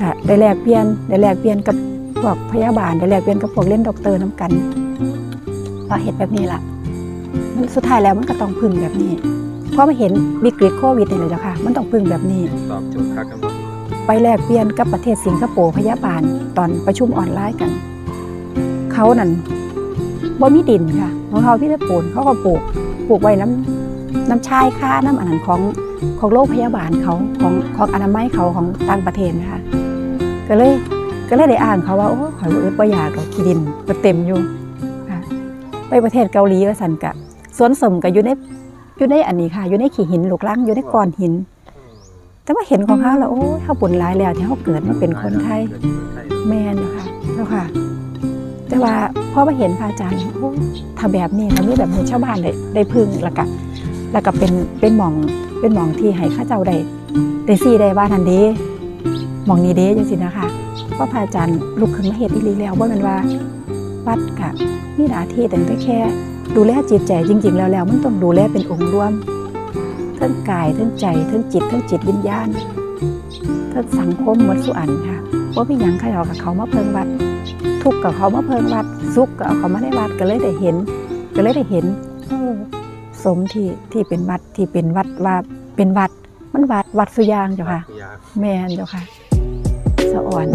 ก็ได้แลกเปลี่ยนได้แลกเปลี่ยนกับพวกพยาบาลได้แลกเปลี่ยนกับพวกเล่นด็อกเตอร์น้กันพอเห็นแบบนี้ล่ะมันสุดท้ายแล้วมันก็ต้องพึ่งแบบนี้ เพราะมาเห็นวิกฤตโควิดนี่เลยเจ้าค่ะ มันต้องพึ่งแบบนี้ตอบโจทย์ครับครับผมไปแลกเปลี่ยนกับประเทศสิงคโปร์พยาบาลตอนประชุมออนไลน์กัน เขานั่นบ่มีดินค่ะของเขาพี่ตะปูนเขาก็ปลูกปลูกไว้น้ำน้ำชายค่าน้ำอันนั้นของของโรงพยาบาลเขาของของอนามัยเขาของต่างประเทศนะคะ ก็เลยก็เลยได้อ่านเขาว่าโอ้ข่อยบ่อึดบ่อยากดอกขี้ดินก็เต็มอยู่ค่ะไปประเทศเกาหลีว่าสันกะสวนสมก็อยู่ในอยู่ในอันนี้ค่ะ อยู่ในขี้หินลูกลังอยู่ในก้อนหิน แต่ว่าเห็นของเขาแล้วโอ้เขาบุญร้ายแล้วที่เขาเกิดมาเป็นคนไทยแมนอยู่ค่ะเจ้าค่ะ แต่ว่าพอมาเห็นพระอาจารย์โอ้ถ้าแบบนี้ถ้ามีแบบนี้ชาวบ้านได้ได้พึ่งแล้วก็แล้วก็เป็นเป็นหมองเป็นหมองที่ให้ข้าเจ้าได้ได้ซี่ได้ว่าทันดี มองนี้เด้จังสินะคะเพราะพระอาจารย์ลุกขึ้นมาเห็นอีหลีแล้วว่ามันว่าวัดกับมีหน้าที่แต่แค่ ดูแลจิตใจจริง ๆ แล้วแล้วมันต้องดูแลเป็นองค์รวมทั้งกายทั้งใจทั้งจิตทั้งจิตวิญญาณทั้งสังคมหมดสุอันค่ะว่าพี่ยังใครเอากับเขามาเพิงวัด ทุกข์กับเขามาเพิงวัดสุขกับเอาเขามาในวัดก็เลยได้เห็น ก็เลยได้เห็นเออสมที่ที่เป็นวัดที่เป็นวัดว่าเป็นวัดมันวัดวัดสุยางเจ้าค่ะ แม่นเจ้าค่ะ สะอ่อน